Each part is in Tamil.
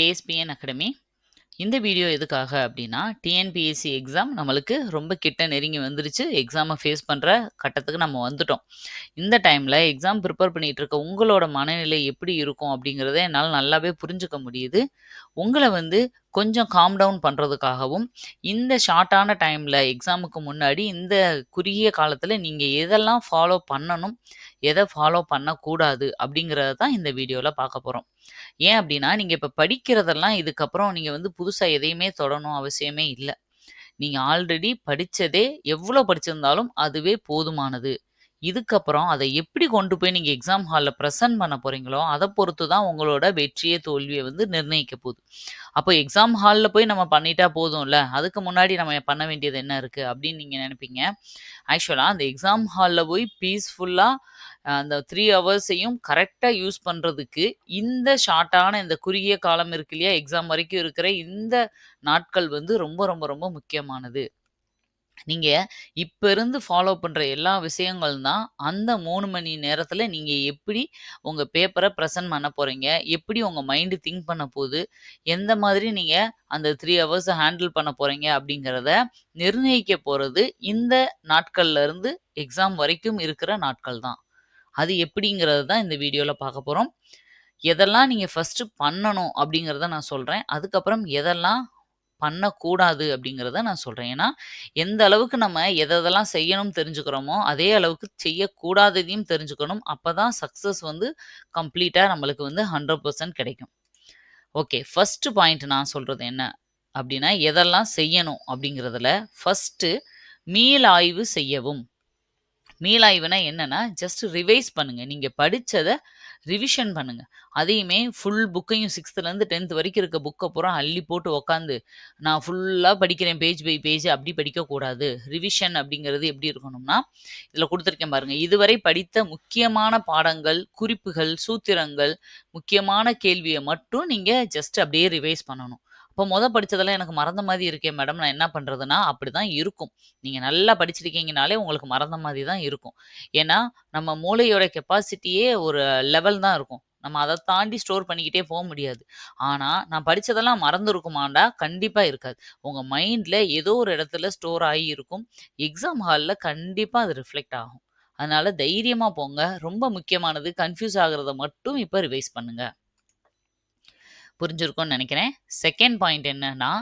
ஏஎஸ்பிஎன் அகாடமி இந்த வீடியோ எதுக்காக அப்படின்னா டிஎன்பிஎஸ்சி எக்ஸாம் நம்மளுக்கு ரொம்ப கிட்ட நெருங்கி வந்துருச்சு. எக்ஸாமை ஃபேஸ் பண்ணுற கட்டத்துக்கு நம்ம வந்துட்டோம். இந்த டைமில் எக்ஸாம் ப்ரிப்பேர் பண்ணிகிட்டு இருக்க உங்களோட மனநிலை எப்படி இருக்கும் அப்படிங்கிறத என்னால் நல்லாவே புரிஞ்சுக்க முடியுது. உங்களை வந்து கொஞ்சம் காம் டவுன் பண்ணுறதுக்காகவும் இந்த ஷார்ட்டான டைமில் எக்ஸாமுக்கு முன்னாடி இந்த குறுகிய காலத்தில் நீங்கள் எதெல்லாம் ஃபாலோ பண்ணணும் எதை ஃபாலோ பண்ணக்கூடாது அப்படிங்கிறத தான் இந்த வீடியோவில் பார்க்க போகிறோம் ஏன் அப்படின்னா நீங்கள் இப்போ படிக்கிறதெல்லாம் இதுக்கப்புறம் நீங்கள் வந்து புதுசாக எதையுமே தொடணும் அவசியமே இல்லை. நீங்கள் ஆல்ரெடி படித்ததே எவ்வளோ படிச்சிருந்தாலும் அதுவே போதுமானது. இதுக்கப்புறம் அதை எப்படி கொண்டு போய் நீங்கள் எக்ஸாம் ஹாலில் ப்ரெசன்ட் பண்ண போகிறீங்களோ அதை பொறுத்து தான் உங்களோட வெற்றியை தோல்வியை வந்து நிர்ணயிக்க போகுது. அப்போ எக்ஸாம் ஹாலில் போய் நம்ம பண்ணிட்டா போதும்ல? அதுக்கு முன்னாடி நம்ம பண்ண வேண்டியது என்ன இருக்குது அப்படின்னு நீங்கள் நினைப்பீங்க? ஆக்சுவலாக அந்த எக்ஸாம் ஹாலில் போய் பீஸ்ஃபுல்லாக அந்த த்ரீ ஹவர்ஸையும் கரெக்டாக யூஸ் பண்ணுறதுக்கு இந்த ஷார்ட்டான இந்த குறுகிய காலம் இருக்கு இல்லையா? எக்ஸாம் வரைக்கும் இருக்கிற இந்த நாட்கள் வந்து ரொம்ப ரொம்ப ரொம்ப முக்கியமானது. நீங்கள் இப்போ இருந்து ஃபாலோ பண்ணுற எல்லா விஷயங்கள் தான் அந்த மூணு மணி நேரத்தில் நீங்கள் எப்படி உங்கள் பேப்பரை ப்ரெசன்ட் பண்ண போகிறீங்க எப்படி உங்கள் மைண்டு திங்க் பண்ண போகுது? எந்த மாதிரி நீங்கள் அந்த 3 ஹவர்ஸ ஹேண்டில் பண்ண போகிறீங்க அப்படிங்கிறத நிர்ணயிக்க போகிறது இந்த நாட்கள்லேருந்து எக்ஸாம் வரைக்கும் இருக்கிற நாட்கள் தான். அது எப்படிங்கிறது தான் இந்த வீடியோவில் பார்க்க போகிறோம் எதெல்லாம் நீங்கள் ஃபர்ஸ்ட்டு பண்ணணும் அப்படிங்கிறத நான் சொல்கிறேன் அதுக்கப்புறம் எதெல்லாம் பண்ணக்கூடாது அப்படிங்கிறத நான் சொல்கிறேன் ஏன்னா, எந்த அளவுக்கு நம்ம எதெல்லாம் செய்யணும்னு தெரிஞ்சுக்கிறோமோ, அதே அளவுக்கு செய்யக்கூடாததையும் தெரிஞ்சுக்கணும். அப்போ தான் சக்ஸஸ் வந்து கம்ப்ளீட்டாக நம்மளுக்கு வந்து 100% கிடைக்கும். ஓகே. ஃபஸ்ட்டு பாயிண்ட் நான் சொல்கிறது என்ன அப்படின்னா, எதெல்லாம் செய்யணும் அப்படிங்கிறதுல ஃபர்ஸ்ட்டு மீளாய்வு செய்யவும். மீளாய்வுனா என்னன்னா, ஜஸ்ட் ரிவைஸ் பண்ணுங்க. நீங்க படிச்சத ரிவிஷன் பண்ணுங்க. அதையுமே ஃபுல் புக்கையும் 6த்துலேருந்து 10த் வரைக்கும் இருக்க புக்கை பூரா அள்ளி போட்டு உட்காந்து, நான் ஃபுல்லாக படிக்கிறேன் பேஜ் பை பேஜ் அப்படி படிக்கக்கூடாது. ரிவிஷன் அப்படிங்கிறது எப்படி இருக்கணும்னா, இதில் கொடுத்துருக்கேன் பாருங்கள் இதுவரை படித்த முக்கியமான பாடங்கள், குறிப்புகள், சூத்திரங்கள், முக்கியமான கேள்வியை மட்டும் நீங்கள் ஜஸ்ட் அப்படியே ரிவைஸ் பண்ணணும். அப்போ மொதல் படித்ததெல்லாம் எனக்கு மறந்த மாதிரி இருக்கே மேடம் நான் என்ன பண்ணுறதுன்னா அப்படி தான் இருக்கும். நீங்கள் நல்லா படிச்சிருக்கீங்கனாலே உங்களுக்கு மறந்த மாதிரி தான் இருக்கும். ஏன்னா, நம்ம மூளையோட கெப்பாசிட்டியே ஒரு லெவல் தான் இருக்கும். நம்ம அதை தாண்டி ஸ்டோர் பண்ணிக்கிட்டே போக முடியாது. ஆனால் நான் படித்ததெல்லாம் மறந்துருக்குமாண்டா கண்டிப்பாக இருக்காது. உங்கள் மைண்டில் ஏதோ ஒரு இடத்துல ஸ்டோர் ஆகி இருக்கும். எக்ஸாம் ஹாலில் கண்டிப்பாக அது ரிஃப்ளெக்ட் ஆகும். அதனால் தைரியமாக போங்க. ரொம்ப முக்கியமானது கன்ஃப்யூஸ் ஆகிறத மட்டும் இப்போ ரிவைஸ் பண்ணுங்கள் புரிஞ்சிருக்கும்னு நினைக்கிறேன் செகண்ட் பாயிண்ட் என்னன்னா,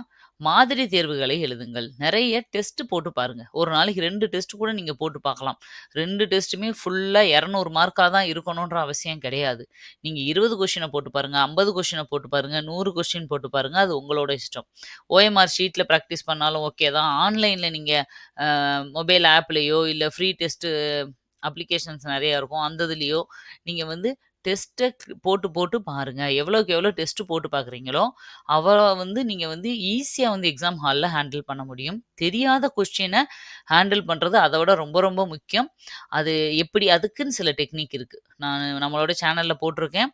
மாதிரி தேர்வுகளை எழுதுங்கள். நிறைய டெஸ்ட் போட்டு பாருங்க. ஒரு நாளைக்கு ரெண்டு டெஸ்ட் கூட நீங்க போட்டு பார்க்கலாம். ரெண்டு டெஸ்ட்டுமே ஃபுல்லா இரநூறு மார்க்காக தான் இருக்கணுன்ற அவசியம் கிடையாது. நீங்க 20 கொஸ்டின போட்டு பாருங்க, 50 கொஸ்டின போட்டு பாருங்க, நூறு கொஸ்டின் போட்டு பாருங்க. அது உங்களோட இஷ்டம். ஓஎம்ஆர் ஷீட்ல ப்ராக்டிஸ் பண்ணாலும் ஓகே தான். ஆன்லைன்ல நீங்க மொபைல் ஆப்லேயோ இல்லை ஃப்ரீ டெஸ்ட்டு அப்ளிகேஷன்ஸ் நிறையா இருக்கும். அந்த இதுலேயோ நீங்கள் வந்து டெஸ்ட்டை போட்டு போட்டு பாருங்கள் எவ்வளோக்கு எவ்வளோ டெஸ்ட்டு போட்டு பார்க்குறீங்களோ, அவ்வளோ வந்து நீங்கள் வந்து ஈஸியாக வந்து எக்ஸாம் ஹால்ல ஹேண்டில் பண்ண முடியும். தெரியாத கொஸ்டினை ஹேண்டில் பண்ணுறது அதை விட ரொம்ப ரொம்ப முக்கியம். அது எப்படி அதுக்குன்னு சில டெக்னிக் இருக்குது நான் நம்மளோட சேனலில் போட்டிருக்கேன்.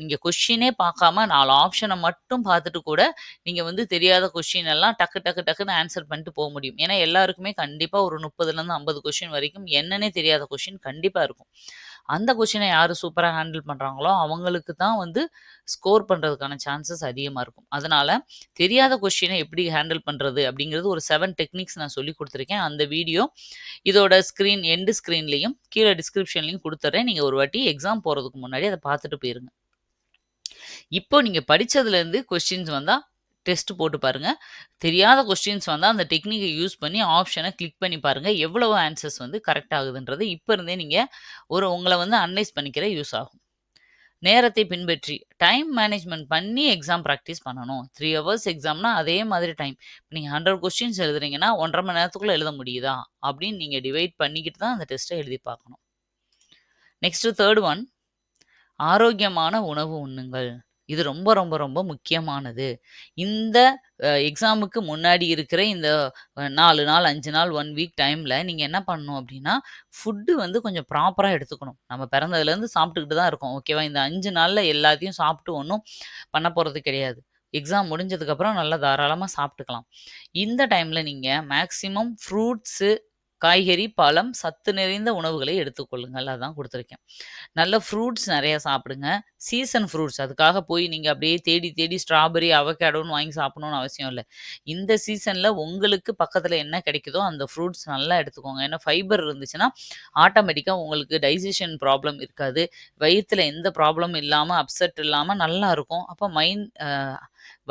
நீங்கள் கொஷினே பார்க்காம நாலு ஆப்ஷனை மட்டும் பார்த்துட்டு கூட, நீங்கள் வந்து தெரியாத கொஸ்டின் எல்லாம் டக்கு டக்கு டக்குன்னு ஆன்சர் பண்ணிட்டு போக முடியும். ஏன்னா, எல்லாருக்குமே கண்டிப்பாக ஒரு 30லேருந்து 50 கொஸ்டின் வரைக்கும் என்னன்னே தெரியாத கொஷின் கண்டிப்பாக இருக்கும். அந்த கொஷினை யார் சூப்பராக ஹேண்டில் பண்ணுறாங்களோ அவங்களுக்கு தான் வந்து ஸ்கோர் பண்ணுறதுக்கான சான்சஸ் அதிகமாக இருக்கும். அதனால் தெரியாத கொஷினை எப்படி ஹேண்டில் பண்ணுறது அப்படிங்கிறது ஒரு செவன் டெக்னிக்ஸ் நான் சொல்லிக் கொடுத்துருக்கேன் அந்த வீடியோ இதோட ஸ்க்ரீன் எண்டு ஸ்க்ரீன்லேயும் கீழே டிஸ்கிரிப்ஷன்லயும் கொடுத்துட்றேன் நீங்கள் ஒரு வாட்டி எக்ஸாம் போகிறதுக்கு முன்னாடி அதை பார்த்துட்டு போயிருங்க. இப்போ நீங்கள் படித்ததுலேருந்து கொஸ்டின்ஸ் வந்தால் டெஸ்ட் போட்டு பாருங்கள் தெரியாத கொஸ்டின்ஸ் வந்தால் அந்த டெக்னிக்கை யூஸ் பண்ணி ஆப்ஷனை கிளிக் பண்ணி பாருங்கள் எவ்வளவு ஆன்சர்ஸ் வந்து கரெக்ட் ஆகுதுன்றது இப்போ இருந்தே நீங்கள் ஒரு உங்களை வந்து அனலைஸ் பண்ணிக்கிற யூஸ் ஆகும். நேரத்தை பின்பற்றி டைம் மேனேஜ்மெண்ட் பண்ணி எக்ஸாம் ப்ராக்டிஸ் பண்ணணும். த்ரீ ஹவர்ஸ் எக்ஸாம்னா அதே மாதிரி டைம். நீங்கள் ஹண்ட்ரட் கொஸ்டின்ஸ் எழுதுறீங்கன்னா 1 1/2 மணி நேரத்துக்குள்ளே எழுத முடியுதா? அப்படின்னு நீங்கள் டிவைட் பண்ணிக்கிட்டு தான் அந்த டெஸ்ட்டை எழுதி பார்க்கணும். நெக்ஸ்ட்டு தேர்ட் ஒன் ஆரோக்கியமான உணவு உண்ணுங்கள். இது ரொம்ப ரொம்ப ரொம்ப முக்கியமானது. இந்த எக்ஸாமுக்கு முன்னாடி இருக்கிற இந்த நாலு நாள், அஞ்சு நாள், ஒன் வீக் டைமில் நீங்கள் என்ன பண்ணணும் அப்படின்னா, ஃபுட்டு வந்து கொஞ்சம் ப்ராப்பராக எடுத்துக்கணும். நம்ம பிறந்ததுலேருந்து சாப்பிட்டுக்கிட்டு தான் இருக்கோம். ஓகேவா? இந்த அஞ்சு நாளில் எல்லாத்தையும் சாப்பிட்டு ஒன்றும் பண்ண போகிறது கிடையாது. எக்ஸாம் முடிஞ்சதுக்கப்புறம் நல்லா தாராளமாக சாப்பிட்டுக்கலாம். இந்த டைமில் நீங்கள் மேக்ஸிமம் ஃப்ரூட்ஸு, காய்கறி, பழம், சத்து நிறைந்த உணவுகளை எடுத்துக்கொள்ளுங்கள். அதான் கொடுத்துருக்கேன் நல்ல ஃப்ரூட்ஸ் நிறையா சாப்பிடுங்க. சீசன் ஃப்ரூட்ஸ் அதுக்காக போய் நீங்கள் அப்படியே தேடி தேடி ஸ்ட்ராபெர்ரி, அவகேடோன்னு வாங்கி சாப்பிடணும்னு அவசியம் இல்லை இந்த சீசனில் உங்களுக்கு பக்கத்தில் என்ன கிடைக்குதோ அந்த ஃப்ரூட்ஸ் நல்லா எடுத்துக்கோங்க. ஏன்னா ஃபைபர் இருந்துச்சுன்னா, ஆட்டோமேட்டிக்காக உங்களுக்கு டைஜஷன் ப்ராப்ளம் இருக்காது. வயிற்றில் எந்த ப்ராப்ளமும் இல்லாமல் அப்செட் இல்லாமல் நல்லா இருக்கும். அப்போ மைண்ட்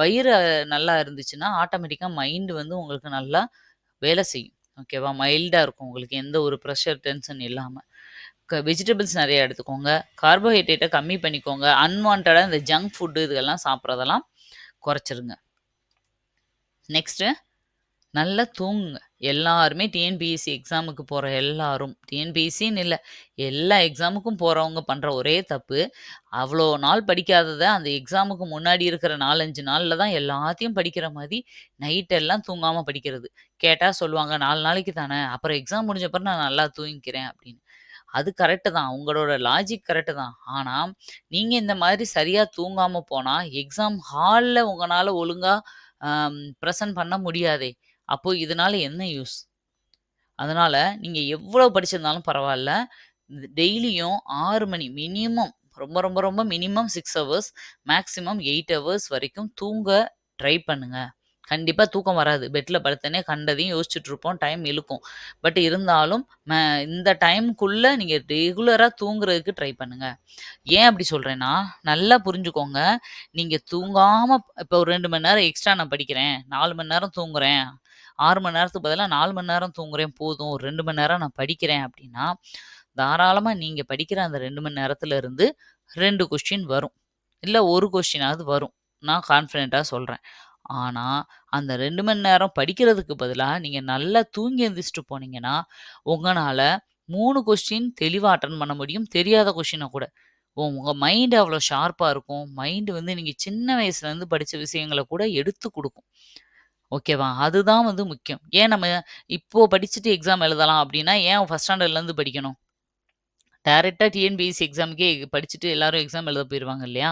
வயிறு நல்லா இருந்துச்சுன்னா, ஆட்டோமேட்டிக்காக மைண்டு வந்து உங்களுக்கு நல்லா வேலை செய்யும். ஓகேவா? மைல்டாக இருக்கும் உங்களுக்கு எந்த ஒரு ப்ரெஷர், டென்ஷன் இல்லாமல் க வெஜிடபிள்ஸ் நிறைய எடுத்துக்கோங்க. கார்போஹைட்ரேட்டை கம்மி பண்ணிக்கோங்க. அன்வான்டாக இந்த ஜங்க் ஃபுட் இதெல்லாம் சாப்பிட்றதெல்லாம் குறைச்சிருங்க. நெக்ஸ்ட்டு நல்லா தூங்குங்க. எல்லாருமே டிஎன்பிஎஸ்சி எக்ஸாமுக்கு போகிற எல்லாரும், டிஎன்பிஎஸ்சின்னு இல்லை எல்லா எக்ஸாமுக்கும் போகிறவங்க பண்ணுற ஒரே தப்பு, அவ்வளோ நாள் படிக்காததை அந்த எக்ஸாமுக்கு முன்னாடி இருக்கிற நாலஞ்சு நாளில் தான் எல்லாத்தையும் படிக்கிற மாதிரி நைட்டெல்லாம் தூங்காமல் படிக்கிறது. கேட்டால் சொல்லுவாங்க, நாலு நாளைக்கு தானே, அப்புறம் எக்ஸாம் முடிஞ்ச அப்புறம் நான் நல்லா தூங்கிக்கிறேன்" அப்படின்னு. அது கரெக்ட்டு தான். உங்களோட லாஜிக் கரெக்டு தான். ஆனால் நீங்கள் இந்த மாதிரி சரியாக தூங்காமல் போனால் எக்ஸாம் ஹாலில் உங்களால் ஒழுங்காக ப்ரெசன்ட் பண்ண முடியாதே! அப்போது இதனால என்ன யூஸ்? அதனால் நீங்கள் எவ்வளோ படிச்சிருந்தாலும் பரவாயில்ல டெய்லியும் ஆறு மணி மினிமம் ரொம்ப ரொம்ப ரொம்ப minimum six hours, maximum eight hours வரைக்கும் தூங்க ட்ரை பண்ணுங்கள் கண்டிப்பாக தூக்கம் வராது. பெட்டில் படுத்தனே கண்டதையும் யோசிச்சுட்டு இருப்போம். டைம் இழுக்கும். பட் இருந்தாலும் ம இந்த டைமுக்குள்ளே நீங்கள் ரெகுலராக தூங்குறதுக்கு ட்ரை பண்ணுங்கள் ஏன் அப்படி சொல்கிறேன்னா நல்லா புரிஞ்சுக்கோங்க. நீங்கள் தூங்காமல் இப்போ ஒரு ரெண்டு மணி நேரம் எக்ஸ்ட்ரா நான் படிக்கிறேன். நாலு மணி நேரம் தூங்குறேன். ஆறு மணி நேரத்துக்கு பதிலாக நாலு மணி நேரம் தூங்குறேன் போதும். ஒரு ரெண்டு மணி நேரம் நான் படிக்கிறேன் அப்படின்னா, தாராளமாக நீங்கள் படிக்கிற அந்த ரெண்டு மணி நேரத்துல இருந்து ரெண்டு கொஸ்டின் வரும். இல்லை ஒரு கொஸ்டினாவது வரும். நான் கான்ஃபிடென்ட்டாக சொல்கிறேன் ஆனால் அந்த ரெண்டு மணி நேரம் படிக்கிறதுக்கு பதிலாக நீங்கள் நல்லா தூங்கி எழுந்திரிச்சிட்டு போனீங்கன்னா, உங்களால் மூணு கொஸ்டின் தெளிவாக அட்டன் பண்ண முடியும். தெரியாத கொஸ்டினை கூட. உங்கள் மைண்டு அவ்வளோ ஷார்ப்பாக இருக்கும். மைண்டு வந்து நீங்கள் சின்ன வயசுலேருந்து படித்த விஷயங்கள கூட எடுத்து கொடுக்கும் ஓகேவா? அதுதான் வந்து முக்கியம். ஏன் நம்ம இப்போ படிச்சுட்டு எக்ஸாம் எழுதலாம் அப்படின்னா, ஏன் ஃபஸ்ட் ஸ்டாண்டர்ட்லேருந்து படிக்கணும்? டேரெக்டாக டிஎன்பிஎஸ்சி எக்ஸாமுக்கே படிச்சுட்டு எல்லாரும் எக்ஸாம் எழுத போயிருவாங்க இல்லையா?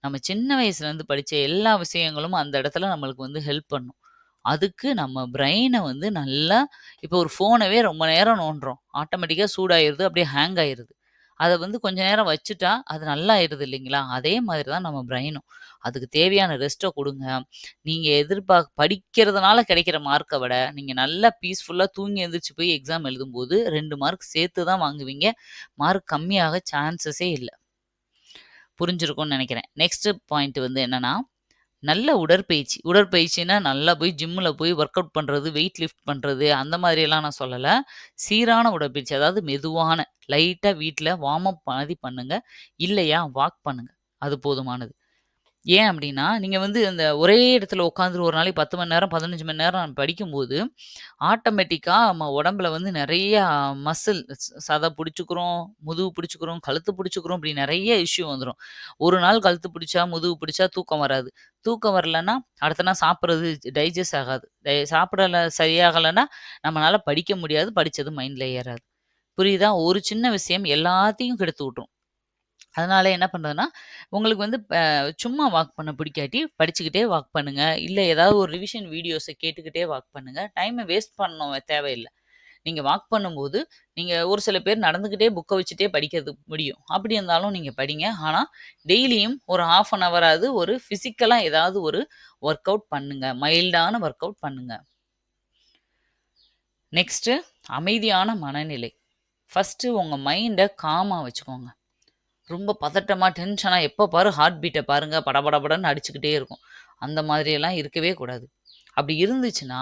நம்ம சின்ன வயசுலேருந்து படித்த எல்லா விஷயங்களும் அந்த இடத்துல நம்மளுக்கு வந்து ஹெல்ப் பண்ணும். அதுக்கு நம்ம பிரெயினை வந்து நல்லா இப்போ ஒரு ஃபோனவே ரொம்ப நேரம் நோண்டுறோம். ஆட்டோமேட்டிக்காக சூடாயிருது. அப்படியே ஹேங் ஆயிடுது அத வந்து கொஞ்ச நேரம் வச்சுட்டா, அது நல்லா ஆயிடுது இல்லைங்களா? அதே மாதிரி தான் நம்ம பிரெயினும். அதுக்கு தேவையான ரெஸ்ட்ட குடுங்க. நீங்க எதிர்பார்க் படிக்கிறதுனால கிடைக்கிற மார்க்க விட, நீங்க நல்லா பீஸ்ஃபுல்லா தூங்கி எந்திரிச்சு போய் எக்ஸாம் எழுதும்போது 2 மார்க் சேர்த்து தான் வாங்குவீங்க. மார்க் கம்மியாக சான்ஸஸே இல்ல. புரிஞ்சிருக்கும்னு நெனைக்கிறேன். நெக்ஸ்ட் பாயிண்ட் வந்து என்னன்னா, நல்ல உடற்பயிற்சி. உடற்பயிற்சின்னா நல்லா போய் ஜிம்மில் போய் ஒர்க் அவுட் பண்ணுறது வெயிட் லிஃப்ட் பண்ணுறது அந்த மாதிரியெல்லாம் நான் சொல்லலை சீரான உடற்பயிற்சி. அதாவது மெதுவான, லைட்டாக வீட்டில் வார்ம் அப் மாரி பண்ணுங்கள் இல்லையா வாக் பண்ணுங்கள் அது போதுமானது. ஏன் அப்படின்னா, நீங்க வந்து இந்த ஒரே இடத்துல உட்காந்து ஒரு நாளைக்கு 10 மணி நேரம், 15 மணி நேரம் படிக்கும்போது, ஆட்டோமேட்டிக்கா நம்ம உடம்புல வந்து நெறைய மசில் ஸ் சத புடிச்சுக்கிறோம், முதுகு புடிச்சுக்கிறோம், கழுத்து புடிச்சுக்கிறோம், இப்படி நெறைய இஷ்யூ வந்துரும். ஒரு நாள் கழுத்து பிடிச்சா, முதுகு பிடிச்சா தூக்கம் வராது. தூக்கம் வரலன்னா, அடுத்த நாள் சாப்பிடுறது டைஜஸ்ட் ஆகாது. டை சாப்பிடல சரியாகலன்னா, நம்மளால் படிக்க முடியாது. படிச்சது மைண்ட்ல ஏறாது. புரியுதா? ஒரு சின்ன விஷயம் எல்லாத்தையும் கெடுத்து விட்டுரும். அதனால என்ன பண்ணுறதுன்னா உங்களுக்கு வந்து சும்மா வாக் பண்ண பிடிக்காட்டி, படிச்சுக்கிட்டே வாக் பண்ணுங்க. இல்லை ஏதாவது ஒரு ரிவிஷன் வீடியோஸை கேட்டுக்கிட்டே வாக் பண்ணுங்க. டைமை வேஸ்ட் பண்ண தேவையில்லை நீங்கள் வாக் பண்ணும்போது, நீங்கள் ஒரு சில பேர் நடந்துக்கிட்டே புக்கை வச்சுட்டே படிக்கிறது முடியும். அப்படி இருந்தாலும் நீங்கள் படிங்க. ஆனால் டெய்லியும் ஒரு 1/2 அன் ஹவராவது ஒரு ஃபிசிக்கலாக ஏதாவது ஒரு ஒர்க் அவுட் பண்ணுங்க. மைல்டான ஒர்க் அவுட் பண்ணுங்க. நெக்ஸ்ட்டு அமைதியான மனநிலை. ஃபர்ஸ்ட்டு உங்கள் மைண்டை காமாக வச்சுக்கோங்க. ரொம்ப பதட்டமாக டென்ஷனா எப்போ பாரு ஹார்ட் பீட்டை பாருங்கள் படபடபடன்னு அடிச்சுக்கிட்டே இருக்கும். அந்த மாதிரியெல்லாம் இருக்கவே கூடாது. அப்படி இருந்துச்சுன்னா,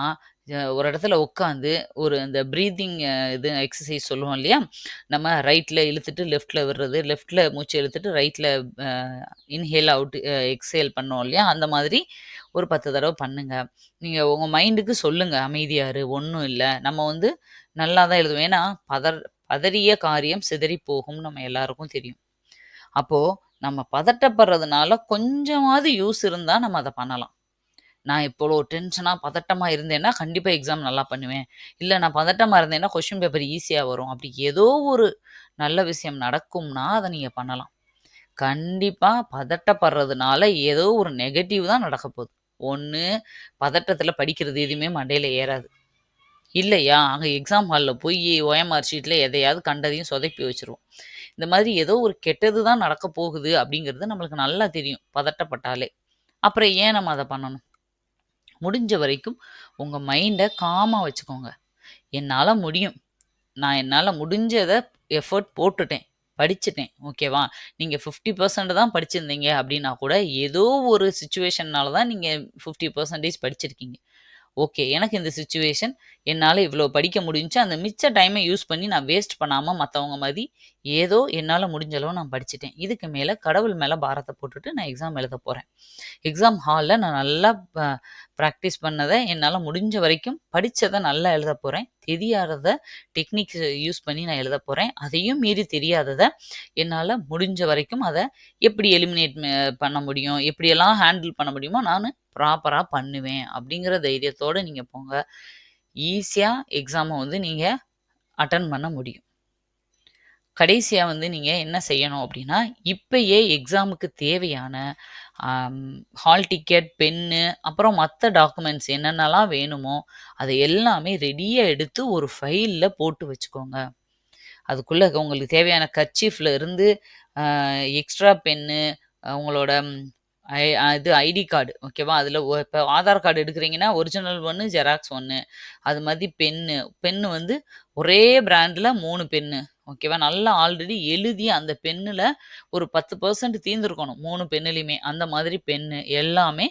ஒரு இடத்துல உட்காந்து ஒரு இந்த ப்ரீத்திங் இது எக்ஸசைஸ் சொல்லுவோம் இல்லையா? நம்ம ரைட்டில் இழுத்துட்டு லெஃப்டில் விடுறது, லெஃப்டில் மூச்சு இழுத்துட்டு ரைட்டில் இன்ஹேல், அவுட் எக்ஸேல் எக்ஸ்ஹேல் பண்ணோம் இல்லையா? அந்த மாதிரி ஒரு பத்து தடவை பண்ணுங்கள் நீங்கள் உங்கள் மைண்டுக்கு சொல்லுங்கள் அமைதியாரு ஒன்றும் இல்லை நம்ம வந்து நல்லா தான் எழுதுவோம். ஏன்னா, பதர் "பதறிய காரியம் சிதறிப் போகும்னு" நம்ம எல்லாருக்கும் தெரியும். அப்போது நம்ம பதட்டப்படுறதுனால கொஞ்சமாவது யூஸ் இருந்தால் நம்ம அதை பண்ணலாம். நான் இப்போ டென்ஷனாக பதட்டமாக இருந்தேன்னா, கண்டிப்பாக எக்ஸாம் நல்லா பண்ணுவேன். இல்லை நான் பதட்டமாக இருந்தேன்னா, கொஸ்டின் பேப்பர் ஈஸியாக வரும். அப்படி ஏதோ ஒரு நல்ல விஷயம் நடக்கும்னா, அதை நீங்கள் பண்ணலாம். கண்டிப்பாக பதட்டப்படுறதுனால ஏதோ ஒரு நெகட்டிவ் தான் நடக்க போகுது. ஒன்று பதட்டத்தில் படிக்கிறது எதுவுமே மண்டையில் ஏறாது. இல்லையா, அங்கே எக்ஸாம் ஹாலில் போய் ஓஎம்ஆர் ஷீட்டில் எதையாவது கண்டதையும் சொதப்பி வச்சுருவோம். இந்த மாதிரி ஏதோ ஒரு கெட்டது தான் நடக்க போகுது அப்படிங்கிறது நம்மளுக்கு நல்லா தெரியும், பதட்டப்பட்டாலே. அப்புறம் ஏன் நம்ம அதை பண்ணணும்? முடிஞ்ச வரைக்கும் உங்கள் மைண்டை காமாக வச்சுக்கோங்க. என்னால் முடியும். நான் என்னால் முடிஞ்சதை எஃபர்ட் போட்டுட்டேன். படிச்சுட்டேன். ஓகேவா? நீங்கள் ஃபிஃப்டி பர்சன்ட் தான் படிச்சிருந்தீங்க அப்படின்னா கூட, ஏதோ ஒரு சுச்சுவேஷன்னால தான் நீங்கள் ஃபிஃப்டி பர்சன்டேஜ் படிச்சிருக்கீங்க. ஓகே. எனக்கு இந்த சுச்சுவேஷன் என்னால் இவ்வளோ படிக்க முடிஞ்சுச்சு. அந்த மிச்ச டைமை யூஸ் பண்ணி நான் வேஸ்ட் பண்ணாமல் மற்றவங்க மாதிரி ஏதோ என்னால் முடிஞ்ச அளவு நான் படிச்சுட்டேன். இதுக்கு மேலே கடவுள் மேலே பாரத்தை போட்டுட்டு நான் எக்ஸாம் எழுத போகிறேன் எக்ஸாம் ஹாலில் நான் நல்லா ப பண்ணதை என்னால் முடிஞ்ச வரைக்கும் படித்ததை நல்லா எழுத போகிறேன் தெரியாததை டெக்னிக்ஸ் யூஸ் பண்ணி நான் எழுத போகிறேன் அதையும் மீறி தெரியாததை என்னால் முடிஞ்ச வரைக்கும் அதை எப்படி எலிமினேட் பண்ண முடியும்? எப்படியெல்லாம் ஹேண்டில் பண்ண முடியுமோ நான் ப்ராப்பராக பண்ணுவேன். அப்படிங்கிற தைரியத்தோடு நீங்கள் போங்க. ஈஸியாக எக்ஸாமை வந்து நீங்கள் அட்டன் பண்ண முடியும். கடைசியாக வந்து நீங்கள் என்ன செய்யணும் அப்படின்னா, இப்பயே எக்ஸாமுக்கு தேவையான ஹால் டிக்கெட், பென்னு, அப்புறம் மற்ற டாக்குமெண்ட்ஸ் என்னென்னலாம் வேணுமோ, அதை எல்லாமே ரெடியாக எடுத்து ஒரு ஃபைலில் போட்டு வச்சுக்கோங்க. அதுக்குள்ளே உங்களுக்கு தேவையான கர்ச்சீஃப்ல இருந்து எக்ஸ்ட்ரா பென்னு, உங்களோட ஐ இது ஐடி கார்டு ஓகேவா? அதில் இப்போ ஆதார் கார்டு எடுக்கிறீங்கன்னா, ஒரிஜினல் ஒன்று ஜெராக்ஸ் ஒன்று அது மாதிரி பென்னு. பென்னு வந்து ஒரே பிராண்டில் மூணு பென்னு. ஓகேவா? நல்லா ஆல்ரெடி எழுதி அந்த பெண்ணில் ஒரு பத்து பர்சன்ட் தீர்ந்துருக்கணும் மூணு பெண்ணுலையுமே அந்த மாதிரி பென்னு எல்லாமே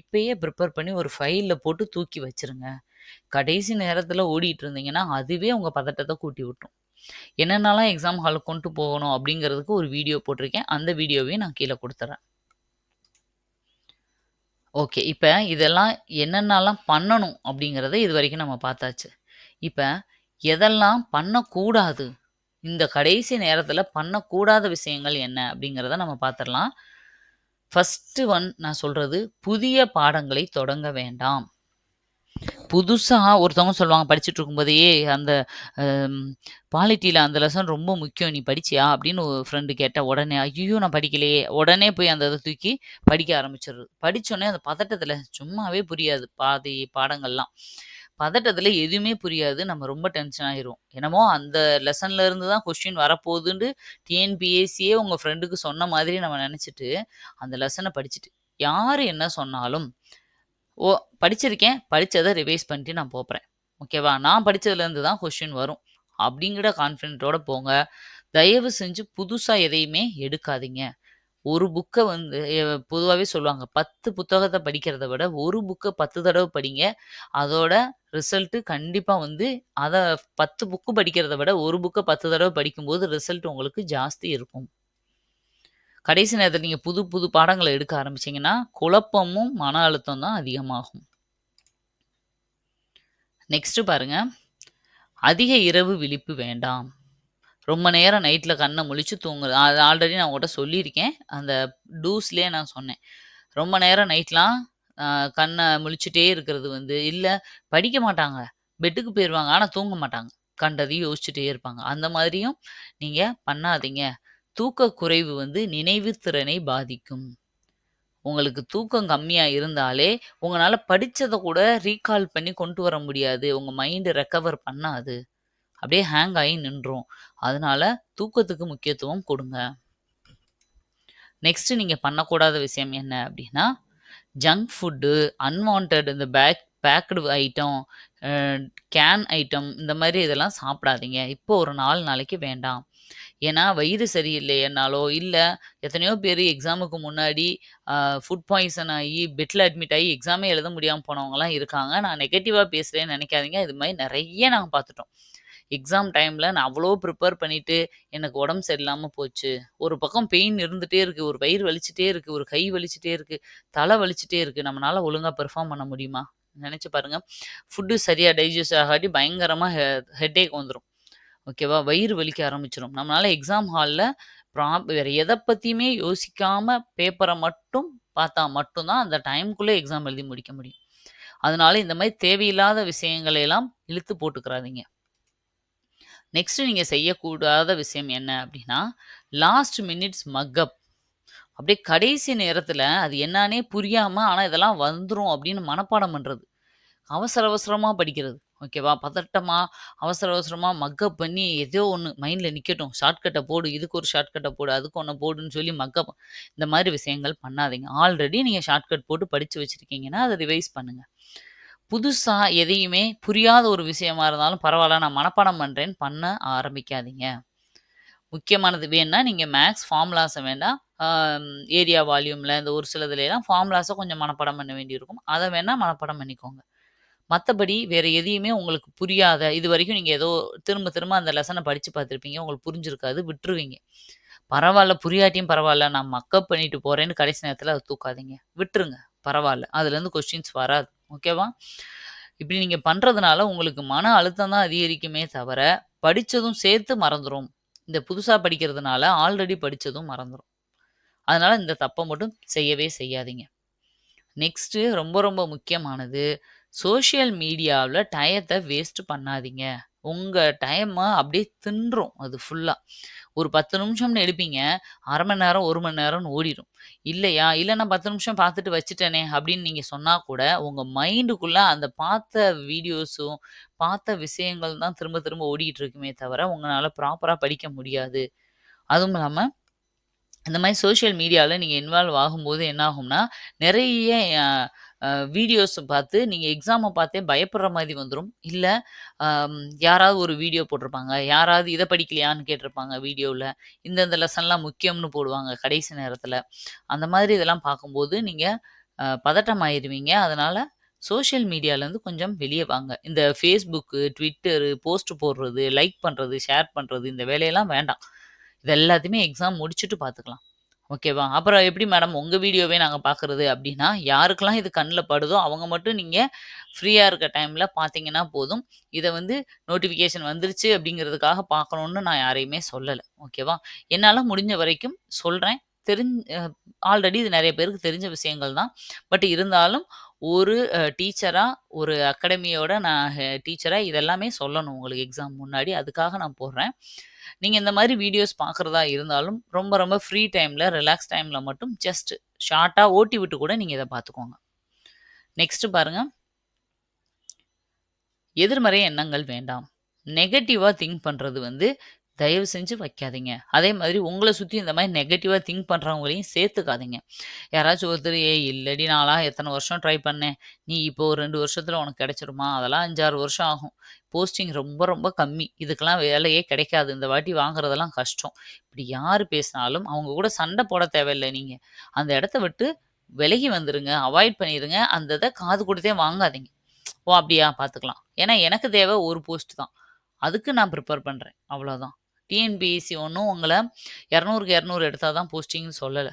இப்பயே ப்ரிப்பேர் பண்ணி ஒரு ஃபைலில் போட்டு தூக்கி வச்சுருங்க. கடைசி நேரத்தில் ஓடிட்டு இருந்தீங்கன்னா, அதுவே உங்கள் பதட்டத்தை கூட்டி விட்டுரும். என்னென்னலாம் எக்ஸாம் ஹாலுக்கு கொண்டு போகணும் அப்படிங்கிறதுக்கு ஒரு வீடியோ போட்டிருக்கேன். அந்த வீடியோவையும் நான் கீழே கொடுத்துறேன் ஓகே. இப்ப இதெல்லாம் என்னென்னலாம் பண்ணணும் அப்படிங்கிறத இதுவரைக்கும் நம்ம பார்த்தாச்சு. இப்ப எதெல்லாம் பண்ணக்கூடாது? இந்த கடைசி நேரத்தில பண்ணக்கூடாத விஷயங்கள் என்ன? அப்படிங்கிறத நம்ம பார்த்துரலாம். ஃபர்ஸ்ட்டு ஒன் நான் சொல்றது, புதிய பாடங்களை தொடங்க வேண்டாம். புதுசாக ஒருத்தவங்க சொல்லுவாங்க படிச்சுட்டு இருக்கும்போதே, அந்த பாலிட்டியில் அந்த லெசன் ரொம்ப முக்கியம். நீ படிச்சியா? அப்படின்னு ஒரு ஃப்ரெண்டு கேட்ட உடனே, ஐயோ நான் படிக்கலையே. உடனே போய் அந்த இதை தூக்கி படிக்க ஆரம்பிச்சுர்றது. படித்தோடனே அந்த பதட்டத்தில் சும்மாவே புரியாது பாதி பாடங்கள்லாம். பதட்டத்தில் எதுவுமே புரியாது. நம்ம ரொம்ப டென்ஷன் ஆகிரும் என்னமோ அந்த லெசன்ல இருந்து தான் கொஸ்டின் வரப்போகுதுன்ட்டு டிஎன்பிஎஸ்சியே உங்கள் ஃப்ரெண்டுக்கு சொன்ன மாதிரி நம்ம நினச்சிட்டு அந்த லெசனை படிச்சுட்டு, யார் என்ன சொன்னாலும், ஓ படிச்சிருக்கேன். படித்ததை ரிவைஸ் பண்ணிட்டு நான் போகிறேன் ஓகேவா? நான் படித்ததுலேருந்து தான் கொஷின் வரும். அப்படிங்கிற கான்ஃபிடென்ட்டோட போங்க. தயவு செஞ்சு புதுசாக எதையுமே எடுக்காதீங்க. ஒரு புக்கை வந்து பொதுவாகவே சொல்லுவாங்க. பத்து புத்தகத்தை படிக்கிறத விட, ஒரு புக்கை பத்து தடவை படிங்க. அதோட ரிசல்ட்டு கண்டிப்பாக வந்து அதை பத்து புக்கு படிக்கிறத விட, ஒரு புக்கை பத்து தடவை படிக்கும்போது ரிசல்ட் உங்களுக்கு ஜாஸ்தி இருக்கும். கடைசி நேரத்தில் நீங்கள் புது புது பாடங்களை எடுக்க ஆரம்பிச்சீங்கன்னா, குழப்பமும், மன அழுத்தம் தான் அதிகமாகும். நெக்ஸ்ட்டு பாருங்க. அதிக இரவு விழிப்பு வேண்டாம். ரொம்ப நேரம் நைட்டில் கண்ணை முழிச்சு தூங்குறது. அது ஆல்ரெடி நான் உங்கள்கிட்ட சொல்லியிருக்கேன். அந்த டூஸ்லேயே நான் சொன்னேன். ரொம்ப நேரம் நைட்லாம் கண்ணை முழிச்சுட்டே இருக்கிறது வந்து இல்லை படிக்க மாட்டாங்க. பெட்டுக்கு போயிடுவாங்க ஆனால் தூங்க மாட்டாங்க. கண்டதையும் யோசிச்சுட்டே இருப்பாங்க. அந்த மாதிரியும் நீங்கள் பண்ணாதீங்க. தூக்க குறைவு வந்து நினைவு திறனை பாதிக்கும். உங்களுக்கு தூக்கம் கம்மியாக இருந்தாலே, உங்களால் படித்ததை கூட ரீகால் பண்ணி கொண்டு வர முடியாது. உங்கள் மைண்டு ரெக்கவர் பண்ணாது. அப்படியே ஹேங் ஆகி நின்றோம் அதனால தூக்கத்துக்கு முக்கியத்துவம் கொடுங்க நெக்ஸ்ட்டு நீங்கள் பண்ணக்கூடாத விஷயம் என்ன அப்படின்னா, ஜங்க் ஃபுட்டு, அன்வான்ட் இந்த pack packed item, can item இந்த மாதிரி இதெல்லாம் சாப்பிடாதீங்க. இப்போ ஒரு நாலு நாளைக்கு வேண்டாம். ஏன்னா வயிறு சரியில்லைன்னாலோ, இல்லை எத்தனையோ பேர் எக்ஸாமுக்கு முன்னாடி ஃபுட் பாய்சன் ஆகி பெட்டில் அட்மிட் ஆகி எக்ஸாமே எழுத முடியாமல் போனவங்கலாம் இருக்காங்க. நான் நெகட்டிவாக பேசுகிறேன்னு நினைக்காதீங்க இது மாதிரி நிறைய நாங்கள் பார்த்துட்டோம். எக்ஸாம் டைமில் நான் அவ்வளோ ப்ரிப்பேர் பண்ணிவிட்டு எனக்கு உடம்பு சரியில்லாமல் போச்சு. ஒரு பக்கம் பெயின் இருந்துகிட்டே இருக்கு. ஒரு வயிறு வலிச்சுட்டே இருக்கு. ஒரு கை வலிச்சுட்டே இருக்குது தலை வலிச்சுட்டே இருக்கு. நம்மளால் ஒழுங்காக பெர்ஃபார்ம் பண்ண முடியுமா? நினச்சி பாருங்கள் ஃபுட்டு சரியாக டைஜஸ்ட் ஆகாட்டி பயங்கரமாக ஹெ ஹெட்டேக் வந்துடும் ஓகேவா? வயிறு வலிக்க ஆரம்பிச்சிடும் நம்மளால எக்ஸாம் ஹாலில் ப்ராப் வேறு எதை பற்றியுமே யோசிக்காமல் பேப்பரை மட்டும் பார்த்தா மட்டும்தான் அந்த டைமுக்குள்ளே எக்ஸாம் எழுதி முடிக்க முடியும். அதனால இந்த மாதிரி தேவையில்லாத விஷயங்களை எல்லாம் இழுத்து போட்டுக்கிறாதீங்க. நெக்ஸ்ட்டு நீங்கள் செய்யக்கூடாத விஷயம் என்ன அப்படின்னா, லாஸ்ட் மினிட்ஸ் மக்கப் அப்படியே கடைசி நேரத்தில் அது என்னன்னே புரியாமல் ஆனால் இதெல்லாம் வந்துடும் அப்படின்னு மனப்பாடம் பண்ணுறது அவசர அவசரமாக படிக்கிறது. ஓகேவா? பதட்டமாக அவசர அவசரமாக மக்கப் பண்ணி ஏதோ ஒன்று மைண்டில் நிற்கட்டும் ஷார்ட்கட்டை போடு, இதுக்கு ஒரு ஷார்ட்கட்டை போடு, அதுக்கு ஒன்று போடுன்னு சொல்லி மக்கப் இந்த மாதிரி விஷயங்கள் பண்ணாதீங்க. ஆல்ரெடி நீங்கள் ஷார்ட்கட் போட்டு படித்து வச்சிருக்கீங்கன்னா, அதை ரிவைஸ் பண்ணுங்கள் புதுசாக எதையுமே புரியாத ஒரு விஷயமா இருந்தாலும் பரவாயில்ல நான் மனப்பாடம் பண்ணுறேன்னு பண்ண ஆரம்பிக்காதீங்க. முக்கியமானது வேணால் நீங்கள் மேக்ஸ் ஃபார்முலாஸை வேண்டாம் ஏரியா வால்யூமில் இந்த ஒரு சிலதுலாம் ஃபார்முலாஸை கொஞ்சம் மனப்பாடம் பண்ண வேண்டியிருக்கும். அதை வேணால் மனப்பாடம் பண்ணிக்கோங்க. மற்றபடி வேற எதையுமே உங்களுக்கு புரியாத இது வரைக்கும் நீங்கள் ஏதோ திரும்ப திரும்ப அந்த லெசனை படிச்சு பார்த்துருப்பீங்க. உங்களுக்கு புரிஞ்சிருக்காது. விட்டுருவீங்க. பரவாயில்ல புரியாட்டியும் பரவாயில்ல நான் மக்கப் பண்ணிட்டு போறேன்னு கடைசி நேரத்தில் அதை தூக்காதீங்க. விட்டுருங்க. பரவாயில்ல அதுலேருந்து கொஸ்டின்ஸ் வராது. ஓகேவா? இப்படி நீங்க பண்றதுனால உங்களுக்கு மன அழுத்தம் தான் அதிகரிக்குமே தவிர, படிச்சதும் சேர்த்து மறந்துரும். இந்த புதுசா படிக்கிறதுனால ஆல்ரெடி படிச்சதும் மறந்துடும் அதனால இந்த தப்பை மட்டும் செய்யவே செய்யாதீங்க. நெக்ஸ்ட்டு ரொம்ப ரொம்ப முக்கியமானது, சோஷியல் மீடியாவில் டயத்தை வேஸ்ட் பண்ணாதீங்க. உங்கள் டைமை அப்படியே தின்றும் அது ஃபுல்லாக ஒரு 10 நிமிஷம்னு எடுப்பீங்க. அரை மணி நேரம், ஒரு மணி நேரம்னு ஓடிரும். இல்லையா, இல்லை நான் 10 நிமிஷம் பார்த்துட்டு வச்சுட்டேனே அப்படின்னு நீங்கள் சொன்னால் கூட, உங்கள் மைண்டுக்குள்ளே அந்த பார்த்த வீடியோஸும், பார்த்த விஷயங்கள் தான் திரும்ப திரும்ப ஓடிக்கிட்டு இருக்குமே தவிர, உங்களால் ப்ராப்பராக படிக்க முடியாது. அதுவும் இல்லாமல் இந்த மாதிரி சோஷியல் மீடியாவில் நீங்கள் இன்வால்வ் ஆகும்போது என்ன ஆகும்னா, நிறைய வீடியோஸை பார்த்து நீங்கள் எக்ஸாமை பார்த்தே பயப்படுற மாதிரி வந்துடும் இல்லை யாராவது ஒரு வீடியோ போட்டிருப்பாங்க. யாராவது இதை படிக்கலையான்னு கேட்டிருப்பாங்க வீடியோவில் இந்தந்த லெசன்லாம் முக்கியம்னு போடுவாங்க கடைசி நேரத்தில் அந்த மாதிரி இதெல்லாம் பார்க்கும்போது நீங்கள் பதட்டம் பதட்டமாயிருவீங்க. அதனால் சோஷியல் மீடியாலேருந்து கொஞ்சம் வெளியே வாங்க. இந்த ஃபேஸ்புக்கு ட்விட்டரு போஸ்ட் போடுறது, லைக் பண்ணுறது ஷேர் பண்ணுறது இந்த வேலையெல்லாம் வேண்டாம். இது எல்லாத்தையுமே எக்ஸாம் முடிச்சுட்டு பார்த்துக்கலாம். ஓகேவா? அப்புறம் எப்படி மேடம் உங்க வீடியோவே நாங்க பார்க்குறது அப்படின்னா, யாருக்கெல்லாம் இது கண்ணில் படுதோ அவங்க மட்டும் நீங்க ஃப்ரீயா இருக்க டைம்ல பார்த்தீங்கன்னா போதும். இதை வந்து நோட்டிஃபிகேஷன் வந்துருச்சு அப்படிங்கிறதுக்காக பார்க்கணும்னு நான் யாரையுமே சொல்லலை ஓகேவா? என்னால் முடிஞ்ச வரைக்கும் சொல்றேன். தெரிஞ் ஆல்ரெடி இது நிறைய பேருக்கு தெரிஞ்ச விஷயங்கள் தான். பட் இருந்தாலும் ஒரு டீச்சராக ஒரு அகாடமியோட நான் டீச்சராக இதெல்லாமே சொல்லணும் உங்களுக்கு எக்ஸாம் முன்னாடி. அதுக்காக நான் போடுறேன். நீங்கள் இந்த மாதிரி வீடியோஸ் பார்க்குறதா இருந்தாலும், ரொம்ப ரொம்ப ஃப்ரீ டைமில் ரிலாக்ஸ் டைமில் மட்டும் ஜஸ்ட் ஷார்ட்டாக ஓட்டி விட்டு கூட நீங்கள் இதை பார்த்துக்கோங்க. நெக்ஸ்ட் பாருங்க. எதிர்மறை எண்ணங்கள் வேண்டாம். நெகட்டிவாக திங்க் பண்ணுறது வந்து தயவு செஞ்சு வைக்காதீங்க. அதே மாதிரி உங்களை சுற்றி இந்த மாதிரி நெகட்டிவாக திங்க் பண்ணுறவங்களையும் சேர்த்துக்காதீங்க. யாராச்சும் ஒருத்தர் "ஏய் இல்லடி நாளாக எத்தனை வருஷம் ட்ரை பண்ணேன். நீ இப்போ ஒரு ரெண்டு வருஷத்தில் உனக்கு கிடைச்சிருமா? அதெல்லாம் 5, 6 வருஷம் ஆகும். போஸ்டிங் ரொம்ப ரொம்ப கம்மி. இதுக்கெல்லாம் வேலையே கிடைக்காது. இந்த வாட்டி வாங்குறதெல்லாம் கஷ்டம்." இப்படி யார் பேசினாலும் அவங்க கூட சண்டை போட தேவையில்ல நீங்கள் அந்த இடத்த விட்டு விலகி வந்துருங்க. அவாய்ட் பண்ணிடுங்க அந்த இதை காது கொடுத்தே வாங்காதீங்க. "ஓ! அப்படியா? பார்த்துக்கலாம்." ஏன்னா எனக்கு தேவை ஒரு போஸ்ட் தான். அதுக்கு நான் ப்ரிப்பேர் பண்ணுறேன் அவ்வளோதான். டிஎன்பிஎஸ்சி ஒன்றும் உங்களை இரநூறுக்கு இரநூறு எடுத்தால் தான் போஸ்டிங்னு சொல்லலை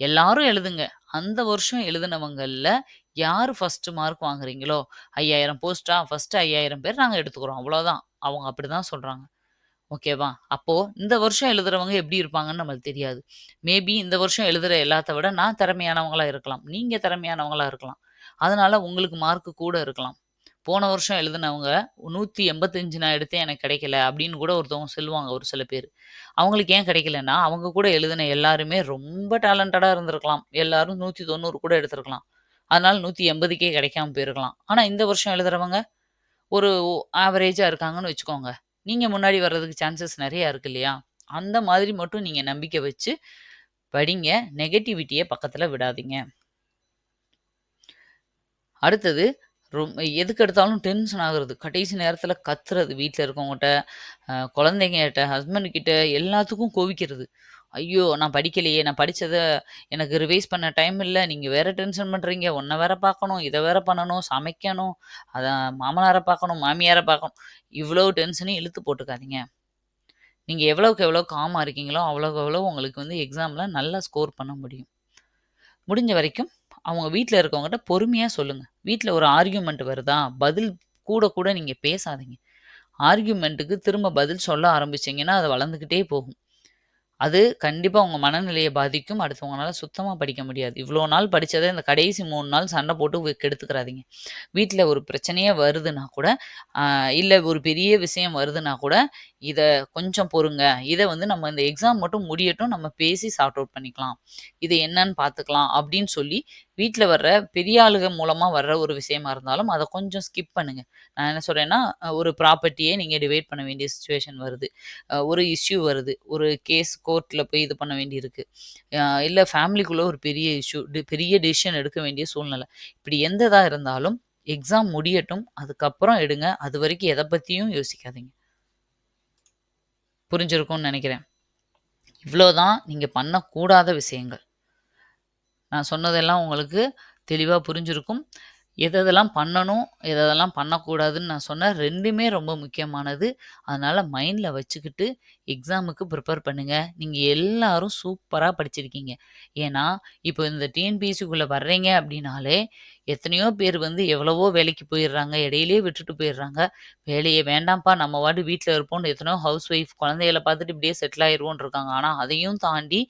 எல்லாரும் எழுதுங்க. அந்த வருஷம் எழுதினவங்களில் யார் ஃபஸ்ட்டு மார்க் வாங்குறீங்களோ, 5000 போஸ்ட்டா ஃபஸ்ட்டு ஐயாயிரம் பேர் நாங்கள் எடுத்துக்கிறோம். அவ்வளோதான். அவங்க அப்படி தான் சொல்கிறாங்க ஓகேவா? அப்போது இந்த வருஷம் எழுதுறவங்க எப்படி இருப்பாங்கன்னு நம்மளுக்கு தெரியாது. மேபி இந்த வருஷம் எழுதுகிற எல்லாத்த விட நான் திறமையானவங்களாக இருக்கலாம். நீங்கள் திறமையானவங்களாக இருக்கலாம். அதனால உங்களுக்கு மார்க் கூட இருக்கலாம். போன வருஷம் எழுதினவங்க நூற்றி எண்பத்தஞ்சு நான் எடுத்தேன் எனக்கு கிடைக்கல அப்படின்னு கூட ஒருத்தவங்க சொல்லுவாங்க ஒரு சில பேர் அவங்களுக்கு ஏன் கிடைக்கலன்னா, அவங்க கூட எழுதின எல்லாருமே ரொம்ப டேலண்டடாக இருந்திருக்கலாம். எல்லாரும் 190 கூட எடுத்திருக்கலாம். அதனால 180க்கே கிடைக்காம போயிருக்கலாம். ஆனால் இந்த வருஷம் எழுதுறவங்க ஒரு ஆவரேஜாக இருக்காங்கன்னு வச்சுக்கோங்க. நீங்கள் முன்னாடி வர்றதுக்கு சான்சஸ் நிறையா இருக்கு இல்லையா? அந்த மாதிரி மட்டும் நீங்கள் நம்பிக்கை வச்சு படிங்க. நெகட்டிவிட்டியை பக்கத்தில் விடாதீங்க. அடுத்தது ரொம் எதுக்கு எடுத்தாலும் டென்ஷன் ஆகுறது. கடைசி நேரத்தில் கத்துறது வீட்டில் இருக்கவங்ககிட்ட அ குழந்தைங்கட்ட, ஹஸ்பண்ட் எல்லாத்துக்கும் கோவிக்கிறது. ஐயோ! நான் படிக்கலையே! நான் படித்ததை எனக்கு ரிவைஸ் பண்ண டைம் இல்லை நீங்கள் வேற டென்ஷன் பண்ணுறீங்க ஒன்றை வேற பார்க்கணும், இதை வேற பண்ணணும், சமைக்கணும், அதான் மாமனாரை பார்க்கணும், மாமியாரை பார்க்கணும். இவ்வளோ டென்ஷனையும் இழுத்து போட்டுக்காதீங்க. நீங்கள் எவ்வளோக்கு எவ்வளோ காமா இருக்கீங்களோ, அவ்வளோக்கு அவ்வளோ உங்களுக்கு வந்து எக்ஸாமில் நல்லா ஸ்கோர் பண்ண முடியும். முடிஞ்ச வரைக்கும் அவங்க வீட்டில் இருக்கவங்ககிட்ட பொறுமையாக சொல்லுங்கள் வீட்டில் ஒரு ஆர்கியூமெண்ட் வருதா, பதில் கூட கூட நீங்கள் பேசாதீங்க. ஆர்கியூமெண்ட்டுக்கு திரும்ப பதில் சொல்ல ஆரம்பிச்சிங்கன்னா அது வளர்ந்துக்கிட்டே போகும். அது கண்டிப்பாக உங்கள் மனநிலையை பாதிக்கும். அடுத்தவங்களால சுத்தமாக படிக்க முடியாது. இவ்வளோ நாள் படித்ததை இந்த கடைசி மூணு நாள் சண்டை போட்டு கெடுத்துக்கிறாதீங்க. வீட்டில் ஒரு பிரச்சனையே வருதுன்னா கூட, இல்லை ஒரு பெரிய விஷயம் வருதுன்னா கூட, இதை கொஞ்சம் பொறுங்க. இதை வந்து நம்ம இந்த எக்ஸாம் மட்டும் முடியட்டும். நம்ம பேசி சார்ட் அவுட் பண்ணிக்கலாம். இது என்னன்னு பார்த்துக்கலாம் அப்படின்னு சொல்லி வீட்டில் வர்ற பெரிய ஆளுக மூலமாக வர்ற ஒரு விஷயமா இருந்தாலும், அதை கொஞ்சம் ஸ்கிப் பண்ணுங்க. நான் என்ன சொல்கிறேன்னா ஒரு ப்ராப்பர்ட்டியே நீங்கள் டிவைட் பண்ண வேண்டிய சுச்சுவேஷன் வருது. ஒரு இஷ்யூ வருது. ஒரு கேஸ் கோர்ட்டில் போய் இது பண்ண வேண்டியிருக்கு. இல்லை ஃபேமிலிக்குள்ளே ஒரு பெரிய இஷ்யூ பெரிய டிசிஷன் எடுக்க வேண்டிய சூழ்நிலை. இப்படி எந்த இதாக இருந்தாலும் எக்ஸாம் முடியட்டும். அதுக்கப்புறம் எடுங்க. அதுவரைக்கும் எதை பற்றியும் யோசிக்காதீங்க. புரிஞ்சிருக்கும்னு நினைக்கிறேன் இவ்வளோதான் நீங்கள் பண்ணக்கூடாத விஷயங்கள். நான் சொன்னதெல்லாம் உங்களுக்கு தெளிவாக புரிஞ்சிருக்கும். எதெல்லாம் பண்ணணும், எதெல்லாம் பண்ணக்கூடாதுன்னு நான் சொன்னேன். ரெண்டுமே ரொம்ப முக்கியமானது. அதனால் மைண்டில் வச்சுக்கிட்டு எக்ஸாமுக்கு ப்ரிப்பேர் பண்ணுங்கள் நீங்கள் எல்லாரும் சூப்பராக படிச்சிருக்கீங்க. ஏன்னா, இப்போ இந்த டிஎன்பிஎஸ்சிக்குள்ளே வர்றீங்க அப்படின்னாலே, எத்தனையோ பேர் வந்து எவ்வளவோ வேலைக்கு போயிடுறாங்க. இடையிலேயே விட்டுட்டு போயிடுறாங்க. வேலையை வேண்டாம்ப்பா நம்ம பாட்டு வீட்டில் இருப்போம்னு எத்தனையோ ஹவுஸ் ஒய்ஃப் குழந்தைகளை பார்த்துட்டு இப்படியே செட்டில் ஆயிருவோம்னு இருக்காங்க. ஆனால் அதையும் தாண்டி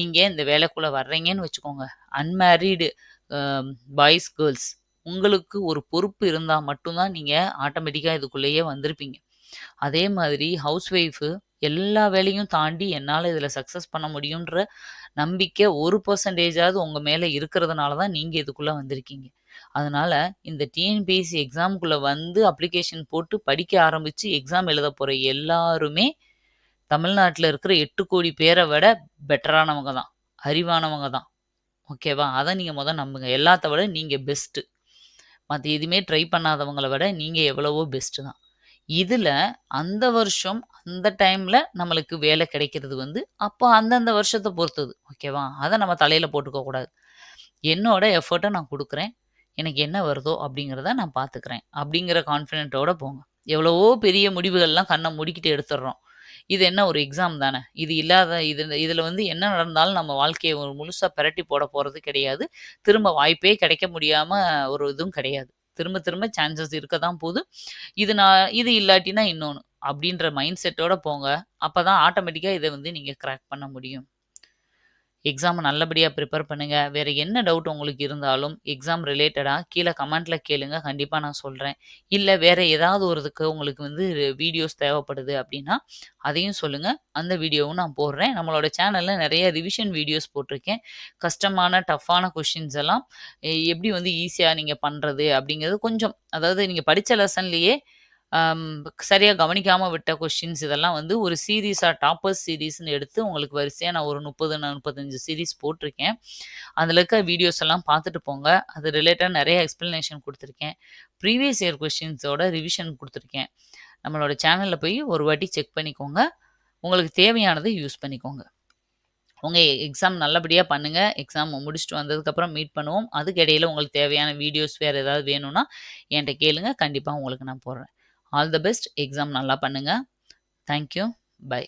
நீங்கள் இந்த வேலைக்குள்ளே வர்றீங்கன்னு வச்சுக்கோங்க. அன்மேரிடு பாய்ஸ், கேர்ள்ஸ் உங்களுக்கு ஒரு பொறுப்பு இருந்தா மட்டும் தான் நீங்க ஆட்டோமேட்டிக்கா இதுக்குள்ளேயே வந்திருப்பீங்க. அதே மாதிரி ஹவுஸ் ஒய்ஃபு எல்லா வேலையும் தாண்டி என்னால இதில் சக்சஸ் பண்ண முடியுன்ற நம்பிக்கை 1% உங்க மேல இருக்கிறதுனால தான் நீங்க இதுக்குள்ள வந்திருக்கீங்க. அதனால இந்த டிஎன்பிஎஸ்சி எக்ஸாம்க்குள்ள வந்து அப்ளிகேஷன் போட்டு படிக்க ஆரம்பிச்சு எக்ஸாம் எழுத போற எல்லாருமே, தமிழ்நாட்டில் இருக்கிற 8,00,00,000 பேர விட பெட்டரானவங்க தான். அறிவானவங்க தான். ஓகேவா? அத நீங்க மொத நம்புங்க. எல்லாத்த விட நீங்க பெஸ்ட்டு. மற்ற எதுவுமே ட்ரை பண்ணாதவங்கள விட நீங்கள் எவ்வளவோ பெஸ்ட்டு தான். இதில் அந்த வருஷம், அந்த டைமில் நம்மளுக்கு வேலை கிடைக்கிறது வந்து, அப்போ அந்தந்த வருஷத்தை பொறுத்தது. ஓகேவா? அதை நம்ம தலையில் போட்டுக்க கூடாது. என்னோட எஃபோர்ட்ட நான் கொடுக்குறேன் எனக்கு என்ன வருதோ அப்படிங்கிறத நான் பார்த்துக்கிறேன். அப்படிங்கிற கான்ஃபிடென்ட்டோட போங்க. எவ்வளவோ பெரிய முடிவுகள்லாம் கண்ணை முடிக்கிட்டு எடுத்துடுறோம். இது என்ன ஒரு எக்ஸாம் தானே. இது இல்லாத இது இதில் வந்து என்ன நடந்தாலும் நம்ம வாழ்க்கையை ஒரு முழுசாக பெரட்டி போட போகிறது கிடையாது. திரும்ப வாய்ப்பே கிடைக்க முடியாமல் ஒரு இதுவும் கிடையாது. திரும்ப திரும்ப சான்சஸ் இருக்க தான் போதும் இது நான் இது இல்லாட்டினா இன்னொன்று அப்படின்ற மைண்ட் செட்டோட போங்க. அப்பதான் ஆட்டோமேட்டிக்காக இதை வந்து நீங்கள் கிராக் பண்ண முடியும். எக்ஸாமை நல்லபடியாக ப்ரிப்பேர் பண்ணுங்கள் வேறு என்ன டவுட் உங்களுக்கு இருந்தாலும் எக்ஸாம் ரிலேட்டடாக கீழே கமெண்ட்டில் கேளுங்க. கண்டிப்பாக நான் சொல்கிறேன் இல்லை வேற ஏதாவது ஒரு இதுக்கு உங்களுக்கு வந்து வீடியோஸ் தேவைப்படுது அப்படின்னா, அதையும் சொல்லுங்கள் அந்த வீடியோவும் நான் போடுறேன். நம்மளோட சேனலில் நிறைய ரிவிஷன் வீடியோஸ் போட்டிருக்கேன். கஷ்டமான, டஃப்பான கொஷின்ஸ் எல்லாம் எப்படி வந்து ஈஸியாக நீங்கள் பண்ணுறது அப்படிங்கிறது கொஞ்சம் அதாவது நீங்கள் படித்த லெசன்லேயே சரியாக கவனிக்காமல் விட்ட கொஷின்ஸ் இதெல்லாம் வந்து ஒரு சீரீஸாக டாப்பர்ஸ் சீரீஸ்னு எடுத்து உங்களுக்கு வரிசையாக நான் ஒரு 30, 35 சீரிஸ் போட்டிருக்கேன். அதில் இருக்க வீடியோஸ் எல்லாம் பார்த்துட்டு போங்க. அது ரிலேட்டடா நிறைய எக்ஸ்ப்ளனேஷன் கொடுத்துருக்கேன் ப்ரீவியஸ் இயர் கொஷின்ஸோட ரிவிஷன் கொடுத்துருக்கேன் நம்மளோட சேனலில் போய் ஒரு வாட்டி செக் பண்ணிக்கோங்க. உங்களுக்கு தேவையானதை யூஸ் பண்ணிக்கோங்க. உங்கள் எக்ஸாம் நல்லபடியாக பண்ணுங்கள் எக்ஸாம் முடிச்சுட்டு வந்ததுக்கப்புறம் மீட் பண்ணுவோம். அதுக்கு இடையில உங்களுக்கு தேவையான வீடியோஸ் வேறு ஏதாவது வேணும்னா, என்கிட்ட கேளுங்க. கண்டிப்பாக உங்களுக்கு நான் போடுறேன். All the best. எக்ஸாம் நல்லா பண்ணுங்கள் தேங்க்யூ பை.